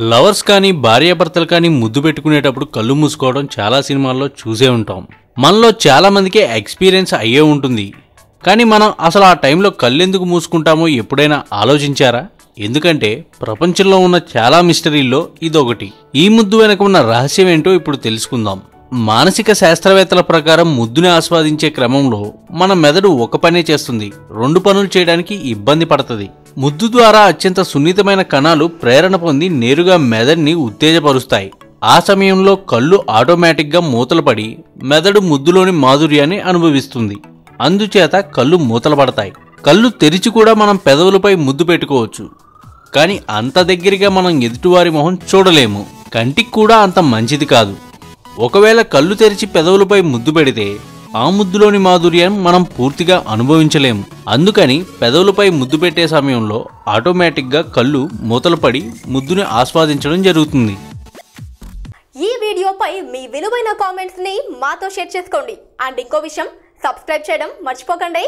Lovers కానీ భార్యాభర్తలు కానీ ముద్దు పెట్టుకునేటప్పుడు కళ్ళు మూసుకోవడం చాలా సినిమాల్లో చూసే ఉంటాం. మనలో చాలా మందికి ఎక్స్పీరియన్స్ అయ్యే ఉంటుంది. కానీ మనం అసలు ఆ టైంలో కళ్ళు ఎందుకు మూసుకుంటామో ఎప్పుడైనా ఆలోచించారా? ఎందుకంటే ప్రపంచంలో ఉన్న చాలా మిస్టరీల్లో ఇదొకటి. ఈ ముద్దు వెనక ఉన్న రహస్యం ఏంటో ఇప్పుడు తెలుసుకుందాం. మానసిక శాస్త్రవేత్తల ప్రకారం ముద్దుని ఆస్వాదించే క్రమంలో మన మెదడు ఒక పనే చేస్తుంది. రెండు పనులు చేయడానికి ఇబ్బంది పడుతుంది. ముద్దు ద్వారా అత్యంత సున్నితమైన కణాలు ప్రేరణ పొంది నేరుగా మెదడుని ఉత్తేజపరుస్తాయి. ఆ సమయంలో కళ్ళు ఆటోమేటిక్గా మూతలపడి మెదడు ముద్దులోని మాధుర్యాన్ని అనుభవిస్తుంది. అందుచేత కళ్ళు మూతలు పడతాయి. కళ్ళు తెరిచి కూడా మనం పెదవులపై ముద్దు పెట్టుకోవచ్చు. కానీ అంత దగ్గరగా మనం ఎదుటివారి మొహం చూడలేము. కంటికి కూడా అంత మంచిది కాదు. ఒకవేళ కళ్ళు తెరిచి పెదవులపై ముద్దు పెడితే ఆ ముద్దులోని మాధుర్యం మనం పూర్తిగా అనుభవించలేము అందుకని పెదవులపై ముద్దు పెట్టే సమయంలో ఆటోమేటిక్గా కళ్ళు మూతలు పడి ముద్దుని ఆస్వాదించడం జరుగుతుంది. ఈ వీడియోపై మీ విలువైన కామెంట్స్ని మాతో షేర్ చేసుకోండి. అండ్ ఇంకో విషయం సబ్స్క్రైబ్ చేయడం మర్చిపోకండి.